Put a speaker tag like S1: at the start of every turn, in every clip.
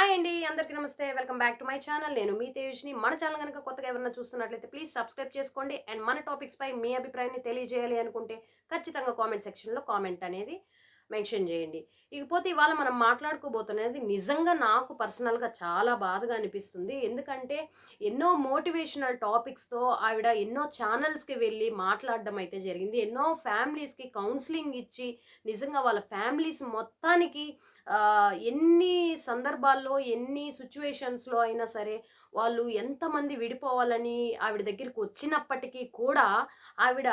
S1: Hi అండి అందరికీ నమస్తే. Welcome back to my channel. నేను మీ తేజ్ని మన ఛానల్ కనుక కొత్తగా ఎవరైనా చూస్తున్నట్లయితే ప్లీజ్ సబ్స్క్రైబ్ చేసుకోండి. అండ్ మన టాపిక్స్ పై మీ అభిప్రాయాన్ని తెలియజేయాలి అనుకుంటే ఖచ్చితంగా కామెంట్ సెక్షన్లో కామెంట్ అనేది మెన్షన్ చేయండి. ఇకపోతే ఇవాళ మనం మాట్లాడుకోబోతున్నది నిజంగా నాకు పర్సనల్గా చాలా బాధగా అనిపిస్తుంది. ఎందుకంటే ఎన్నో మోటివేషనల్ టాపిక్స్తో ఆవిడ ఎన్నో ఛానల్స్కి వెళ్ళి మాట్లాడడం అయితే జరిగింది. ఎన్నో ఫ్యామిలీస్కి కౌన్సిలింగ్ ఇచ్చి నిజంగా వాళ్ళ ఫ్యామిలీస్ మొత్తానికి ఎన్ని సందర్భాల్లో ఎన్ని సిచ్యువేషన్స్లో అయినా సరే వాళ్ళు ఎంతమంది విడిపోవాలని ఆవిడ దగ్గరికి వచ్చినప్పటికీ కూడా ఆవిడ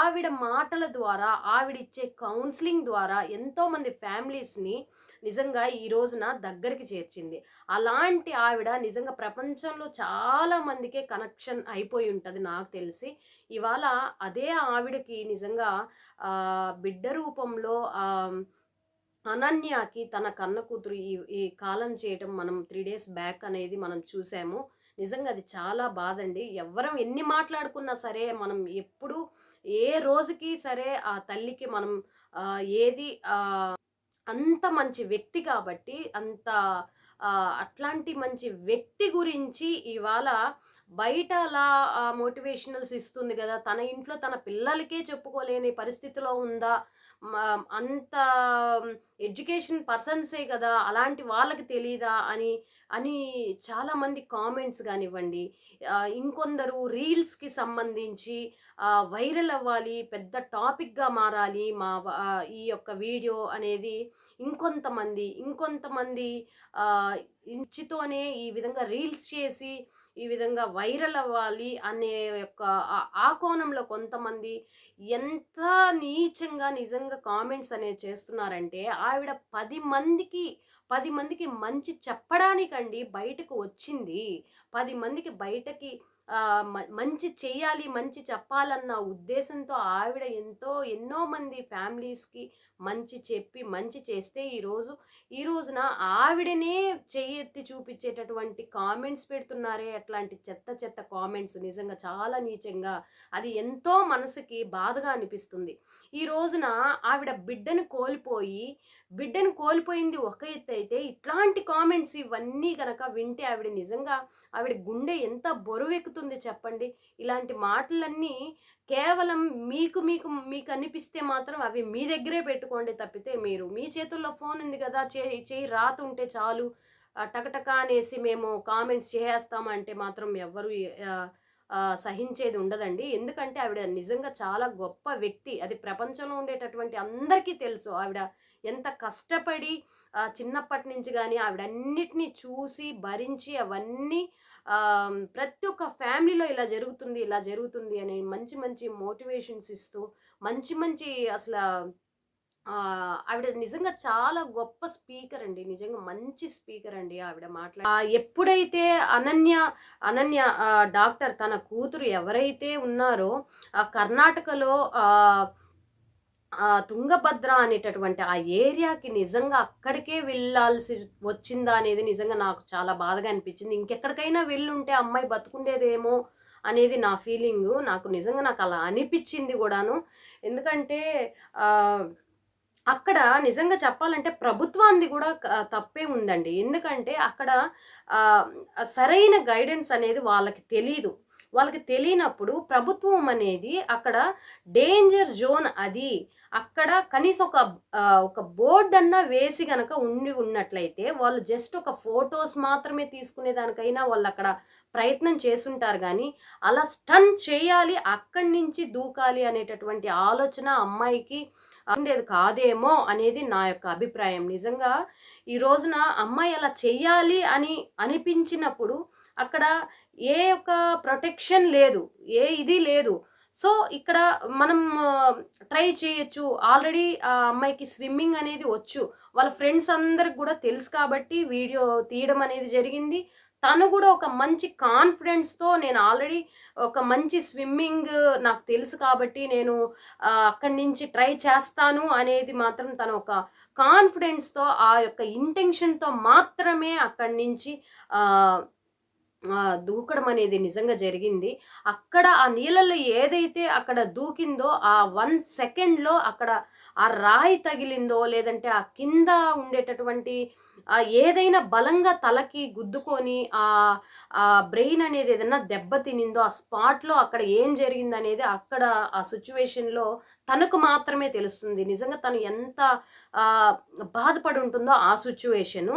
S1: ఆవిడ మాటల ద్వారా ఆవిడ ఇచ్చే కౌన్సిలింగ్ ద్వారా ఎంతోమంది ఫ్యామిలీస్ని నిజంగా ఈ రోజున దగ్గరికి చేర్చింది. అలాంటి ఆవిడ నిజంగా ప్రపంచంలో చాలా మందికే కనెక్షన్ అయిపోయి ఉంటుంది నాకు తెలిసి. ఇవాళ అదే ఆవిడకి నిజంగా బిడ్డ రూపంలో ఆ, అనన్యకి తన కన్న కూతురు ఈ ఈ కాలం చేయటం మనం త్రీ డేస్ బ్యాక్ అనేది మనం చూసాము. నిజంగా అది చాలా బాధ అండి ఎవ్వరం ఎన్ని మాట్లాడుకున్నా సరే మనం ఎప్పుడు ఏ రోజుకి సరే ఆ తల్లికి మనం ఏది అంత మంచి వ్యక్తి కాబట్టి అంత అట్లాంటి మంచి వ్యక్తి గురించి ఇవాళ బయట అలా మోటివేషనల్స్ ఇస్తుంది కదా. తన ఇంట్లో తన పిల్లలకే చెప్పుకోలేని పరిస్థితిలో ఉందా? అంత ఎడ్యుకేషన్ పర్సన్సే కదా అలాంటి వాళ్ళకి తెలీదా అని అని చాలామంది కామెంట్స్ కానివ్వండి. ఇంకొందరు రీల్స్కి సంబంధించి వైరల్ అవ్వాలి పెద్ద టాపిక్గా మారాలి మా ఈ యొక్క వీడియో అనేది ఇంకొంతమంది ఇంకొంతమంది ఇంచితోనే ఇంచుతోనే ఈ విధంగా రీల్స్ చేసి ఈ విధంగా వైరల్ అవ్వాలి అనే యొక్క ఆ- కోణంలో కొంతమంది ఎంత నీచంగా నిజంగా కామెంట్స్ అనేది చేస్తున్నారంటే ఆవిడ పది మందికి పది మందికి మంచి చెప్పడానికండి బయటకు వచ్చింది. పది మందికి బయటకి మంచి చేయాలి మంచి చెప్పాలన్న ఉద్దేశంతో ఆవిడ ఎంతో ఎన్నో మంది ఫ్యామిలీస్కి మంచి చెప్పి మంచి చేస్తే ఈరోజు ఈ రోజున ఆవిడనే చెయ్యెత్తి చూపించేటటువంటి కామెంట్స్ పెడుతున్నారే అట్లాంటి చెత్త చెత్త కామెంట్స్ నిజంగా చాలా నీచంగా అది ఎంతో మనసుకి బాధగా అనిపిస్తుంది. ఈ రోజున ఆవిడ బిడ్డను కోల్పోయి బిడ్డను కోల్పోయింది ఒక ఎత్తు అయితే ఇట్లాంటి కామెంట్స్ ఇవన్నీ కనుక వింటే ఆవిడ నిజంగా ఆవిడ గుండె ఎంత బరువెక్కుతుంది చెప్పండి? ఇలాంటి మాటలన్నీ కేవలం మీకు మీకు మీకు అనిపిస్తే మాత్రం అవి మీ దగ్గరే పెట్టుకోండి తప్పితే మీరు. మీ చేతుల్లో ఫోన్ ఉంది కదా చేయి చేయి రాతుంటే చాలు. టకటకా టకటక అనేసి మేము కామెంట్స్ చేసేస్తామంటే మాత్రం ఎవ్వరు సహించేది ఉండదండి. ఎందుకంటే ఆవిడ నిజంగా చాలా గొప్ప వ్యక్తి. అది ప్రపంచంలో ఉండేటటువంటి అందరికీ తెలుసు. ఆవిడ ఎంత కష్టపడి చిన్నప్పటి నుంచి కానీ ఆవిడ అన్నిటినీ చూసి భరించి అవన్నీ ప్రతి ఒక్క ఫ్యామిలీలో ఇలా జరుగుతుంది ఇలా జరుగుతుంది అని మంచి మంచి మోటివేషన్స్ ఇస్తూ మంచి మంచి అసలు ఆవిడ నిజంగా చాలా గొప్ప స్పీకర్ అండి. నిజంగా మంచి స్పీకర్ అండి ఆవిడ మాట్లా ఎప్పుడైతే అనన్య అనన్య డాక్టర్ తన కూతురు ఎవరైతే ఉన్నారో ఆ కర్ణాటకలో ఆ, తుంగభద్ర అనేటటువంటి ఆ ఏరియాకి నిజంగా అక్కడికే వెళ్ళాల్సి వచ్చిందా అనేది నిజంగా నాకు చాలా బాధగా అనిపించింది. ఇంకెక్కడికైనా వెళ్ళుంటే అమ్మాయి బతుకుండేదేమో అనేది నా ఫీలింగ్. నాకు నిజంగా నాకు అలా అనిపించింది కూడాను. ఎందుకంటే అక్కడ నిజంగా చెప్పాలంటే ప్రభుత్వాన్ని కూడా తప్పే ఉందండి. ఎందుకంటే అక్కడ సరైన గైడెన్స్ అనేది వాళ్ళకి తెలీదు. వాళ్ళకి తెలియనప్పుడు ప్రభుత్వం అనేది అక్కడ డేంజర్ జోన్ అది. అక్కడ కనీసం ఒక ఒక బోర్డు అన్నా వేసి గనక ఉండి ఉన్నట్లయితే వాళ్ళు జస్ట్ ఒక ఫొటోస్ మాత్రమే తీసుకునే దానికైనా వాళ్ళు అక్కడ ప్రయత్నం చేసుంటారు కానీ అలా స్టన్ చేయాలి అక్కడి నుంచి దూకాలి అనేటటువంటి ఆలోచన అమ్మాయికి ఉండేది కాదేమో అనేది నా యొక్క అభిప్రాయం. నిజంగా ఈ రోజున అమ్మాయి అలా చెయ్యాలి అని అనిపించినప్పుడు అక్కడ ఏ యొక్క ప్రొటెక్షన్ లేదు ఏ ఇది లేదు. సో ఇక్కడ మనం ట్రై చేయొచ్చు. ఆల్రెడీ ఆ అమ్మాయికి స్విమ్మింగ్ అనేది వచ్చు. వాళ్ళ ఫ్రెండ్స్ అందరికి కూడా తెలుసు కాబట్టి వీడియో తీయడం అనేది జరిగింది. తను కూడా ఒక మంచి కాన్ఫిడెన్స్తో నేను ఆల్రెడీ ఒక మంచి స్విమ్మింగ్ నాకు తెలుసు కాబట్టి నేను అక్కడి నుంచి ట్రై చేస్తాను అనేది మాత్రం తను ఒక కాన్ఫిడెన్స్తో ఆ యొక్క ఇంటెన్షన్తో మాత్రమే అక్కడి నుంచి దూకడం అనేది నిజంగా జరిగింది. అక్కడ ఆ నీళ్ళల్లో ఏదైతే అక్కడ దూకిందో ఆ వన్ సెకండ్లో అక్కడ ఆ రాయి తగిలిందో లేదంటే ఆ కింద ఉండేటటువంటి ఏదైనా బలంగా తలకి గుద్దుకొని ఆ బ్రెయిన్ అనేది ఏదైనా దెబ్బ తినిందో ఆ స్పాట్లో అక్కడ ఏం జరిగిందనేది అక్కడ ఆ సిచ్యువేషన్లో తనకు మాత్రమే తెలుస్తుంది. నిజంగా తను ఎంత బాధపడి ఉంటుందో ఆ సిచ్యువేషను.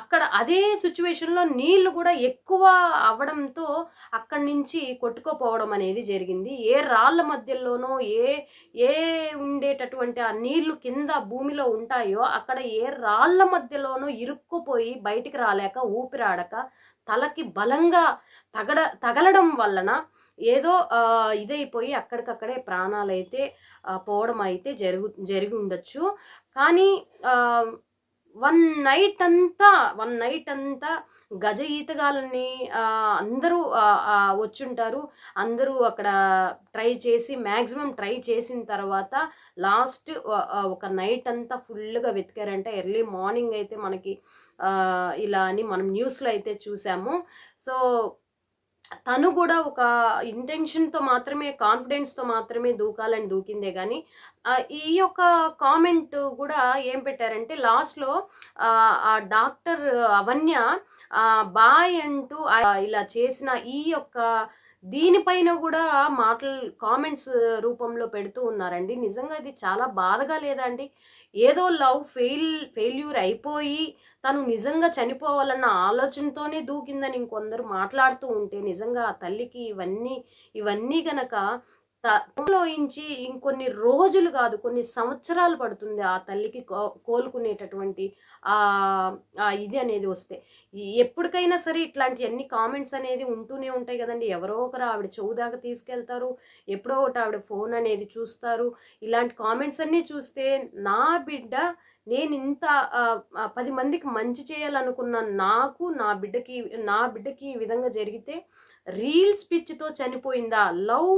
S1: అక్కడ అదే సిచ్యువేషన్లో నీళ్ళు కూడా ఎక్కువ అవ్వడంతో అక్కడి నుంచి కొట్టుకోపోవడం అనేది జరిగింది. ఏ రాళ్ళ మధ్యలోనో ఏ ఏ ఉండేటటువంటి ఆ నీళ్ళు కింద భూమిలో ఉంటాయో అక్కడ ఏ రాళ్ళ మధ్యలోనో ఇరుక్కుపోయి బయటికి రాలేక ఊపిరాడక తలకి బలంగా తగడ తగలడం వలన ఏదో ఇదైపోయి అక్కడికక్కడే ప్రాణాలైతే పోవడం అయితే జరుగు జరిగి ఉండొచ్చు. కానీ వన్ నైట్ అంతా వన్ నైట్ అంతా గజ ఈతగాలని అందరూ వచ్చుంటారు. అందరూ అక్కడ ట్రై చేసి మ్యాక్సిమం ట్రై చేసిన తర్వాత లాస్ట్ ఒక నైట్ అంతా ఫుల్గా వెతికారంటే. ఎర్లీ మార్నింగ్ అయితే మనకి ఇలా అని మనం న్యూస్లో అయితే చూసాము. సో తను కూడా ఒక ఇంటెన్షన్తో మాత్రమే కాన్ఫిడెన్స్తో మాత్రమే దూకాలని దూకిందే కానీ ఈ యొక్క కామెంట్ కూడా ఏం పెట్టారంటే లాస్ట్లో ఆ డాక్టర్ అవన్య బాయ్ అంటూ ఇలా చేసిన ఈ యొక్క దీనిపైన కూడా మాటలు కామెంట్స్ రూపంలో పెడుతూ ఉన్నారండి. నిజంగా ఇది చాలా బాధగా లేదా అండి ఏదో లవ్ ఫెయిల్ ఫెయిల్యూర్ అయిపోయి తను నిజంగా చనిపోవాలన్న ఆలోచనతోనే దూకిందని ఇంకొందరు మాట్లాడుతూ ఉంటే నిజంగా ఆ తల్లికి ఇవన్నీ ఇవన్నీ గనక లోయించి ఇంకొన్ని రోజులు కాదు కొన్ని సంవత్సరాలు పడుతుంది ఆ తల్లికి కో కోలుకునేటటువంటి ఆ ఇది అనేది వస్తే. ఎప్పటికైనా సరే ఇట్లాంటి అన్ని కామెంట్స్ అనేది ఉంటూనే ఉంటాయి కదండి. ఎవరో ఒకరు ఆవిడ చెవు దాకా తీసుకెళ్తారు ఎప్పుడో ఒకటి ఆవిడ ఫోన్ అనేది చూస్తారు. ఇలాంటి కామెంట్స్ అన్నీ చూస్తే నా బిడ్డ నేను ఇంత పది మందికి మంచి చేయాలనుకున్న నాకు నా బిడ్డకి నా బిడ్డకి ఈ విధంగా జరిగితే రీల్స్ పిచ్చితో చనిపోయిందా? లవ్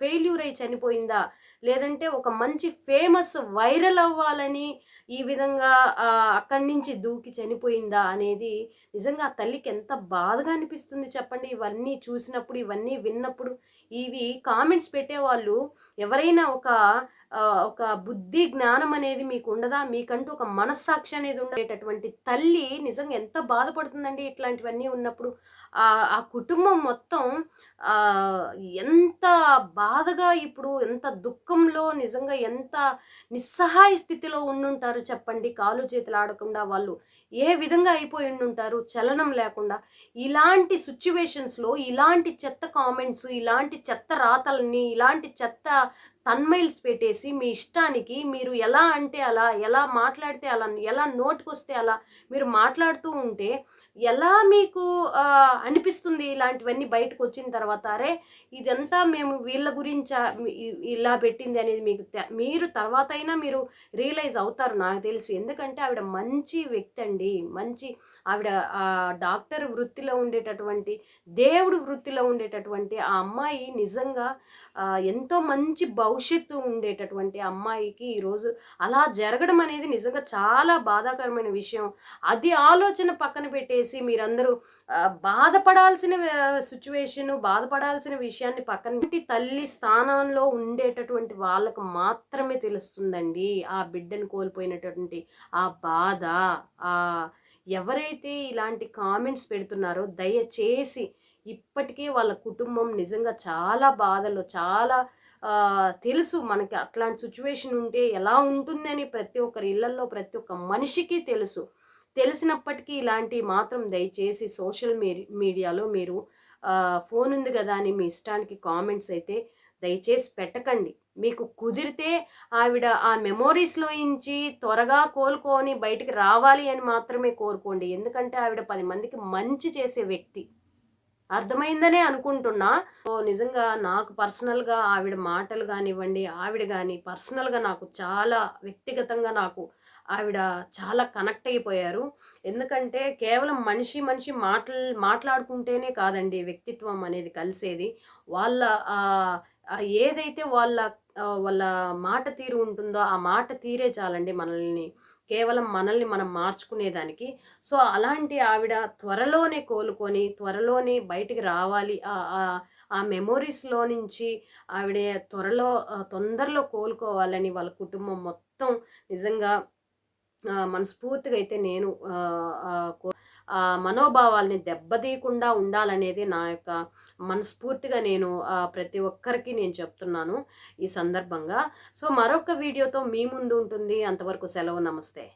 S1: ఫెయిల్యూర్ అయి చనిపోయిందా? లేదంటే ఒక మంచి ఫేమస్ వైరల్ అవ్వాలని ఈ విధంగా అక్కడి నుంచి దూకి చనిపోయిందా అనేది నిజంగా ఆ తల్లికి ఎంత బాధగా అనిపిస్తుంది చెప్పండి. ఇవన్నీ చూసినప్పుడు ఇవన్నీ విన్నప్పుడు ఇవి కామెంట్స్ పెట్టేవాళ్ళు ఎవరైనా ఒక ఒక బుద్ధి జ్ఞానం అనేది మీకు ఉండదా మీకంటూ ఒక మనస్సాక్షి అనేది ఉండేటటువంటి తల్లి నిజంగా ఎంత బాధపడుతుందండి ఇట్లాంటివన్నీ ఉన్నప్పుడు. ఆ కుటుంబం మొత్తం ఎంత బాధగా ఇప్పుడు ఎంత దుఃఖంలో నిజంగా ఎంత నిస్సహాయ స్థితిలో ఉండుంటారు చెప్పండి. కాలు చేతులు ఆడకుండా వాళ్ళు ఏ విధంగా అయిపోయి ఉండుంటారు? చలనం లేకుండా. ఇలాంటి సిచ్యువేషన్స్లో ఇలాంటి చెత్త కామెంట్స్ ఇలాంటి చెత్త రాతల్ని ఇలాంటి చెత్త తన్మైల్స్ పెట్టేసి మీ ఇష్టానికి మీరు ఎలా అంటే అలా ఎలా మాట్లాడితే అలా ఎలా నోటికొస్తే అలా మీరు మాట్లాడుతూ ఉంటే ఎలా మీకు అనిపిస్తుంది ఇలాంటివన్నీ బయటకు వచ్చిన తర్వాత అరే ఇదంతా మేము వీళ్ళ గురించి ఇలా పెట్టింది అనేది మీకు మీరు తర్వాత అయినా మీరు రియలైజ్ అవుతారు నాకు తెలిసి. ఎందుకంటే ఆవిడ మంచి వ్యక్తి అండి. మంచి ఆవిడ డాక్టర్ వృత్తిలో ఉండేటటువంటి దేవుడు వృత్తిలో ఉండేటటువంటి ఆ అమ్మాయి నిజంగా ఎంతో మంచి భవిష్యత్తు ఉండేటటువంటి అమ్మాయికి ఈరోజు అలా జరగడం అనేది నిజంగా చాలా బాధాకరమైన విషయం. అది ఆలోచన పక్కన పెట్టేసి మీరందరూ బాధపడాల్సిన సిచ్యువేషన్ బాధపడాల్సిన విషయాన్ని పక్కన పెట్టి తల్లి స్థానంలో ఉండేటటువంటి వాళ్ళకు మాత్రమే తెలుస్తుందండి ఆ బిడ్డను కోల్పోయినటువంటి ఆ బాధ. ఆ ఎవరైతే ఇలాంటి కామెంట్స్ పెడుతున్నారో దయచేసి ఇప్పటికే వాళ్ళ కుటుంబం నిజంగా చాలా బాధలో చాలా తెలుసు మనకి అట్లాంటి సిచ్యువేషన్ ఉంటే ఎలా ఉంటుందని ప్రతి ఒక్కరి ఇళ్ళలో ప్రతి ఒక్క మనిషికి తెలుసు. తెలిసినప్పటికీ ఇలాంటి మాత్రం దయచేసి సోషల్ మీడియాలో మీరు ఫోన్ ఉంది కదా అని మీ ఇష్టానికి కామెంట్స్ అయితే దయచేసి పెట్టకండి. మీకు కుదిరితే ఆవిడ ఆ మెమోరీస్లో ఇంచి త్వరగా కోలుకొని బయటికి రావాలి అని మాత్రమే కోరుకోండి. ఎందుకంటే ఆవిడ పది మందికి మంచి చేసే వ్యక్తి. అర్థమైందనే అనుకుంటున్నా. సో నిజంగా నాకు పర్సనల్గా ఆవిడ మాటలు కానివ్వండి ఆవిడ కానీ పర్సనల్గా నాకు చాలా వ్యక్తిగతంగా నాకు ఆవిడ చాలా కనెక్ట్ అయిపోయారు. ఎందుకంటే కేవలం మనిషి మనిషి మాటలు మాట్లాడుకుంటేనే కాదండి వ్యక్తిత్వం అనేది కలిసేది. వాళ్ళ ఏదైతే వాళ్ళ వాళ్ళ మాట తీరు ఉంటుందో ఆ మాట తీరే చాలండి మనల్ని. కేవలం మనల్ని మనం మార్చుకునేదానికి. సో అలాంటి ఆవిడ త్వరలోనే కోలుకొని త్వరలోనే బయటికి రావాలి. ఆ- ఆ- మెమొరీస్లో నుంచి ఆవిడ త్వరలో తొందరలో కోలుకోవాలని వాళ్ళ కుటుంబం మొత్తం నిజంగా మనస్ఫూర్తిగా అయితే నేను మనోభావాల్ని దెబ్బతీయకుండా ఉండాలనేది నా యొక్క మనస్ఫూర్తిగా నేను ప్రతి ఒక్కరికి నేను చెప్తున్నాను ఈ సందర్భంగా. సో మరొక వీడియోతో మీ ముందు ఉంటుంది. అంతవరకు సెలవు. నమస్తే.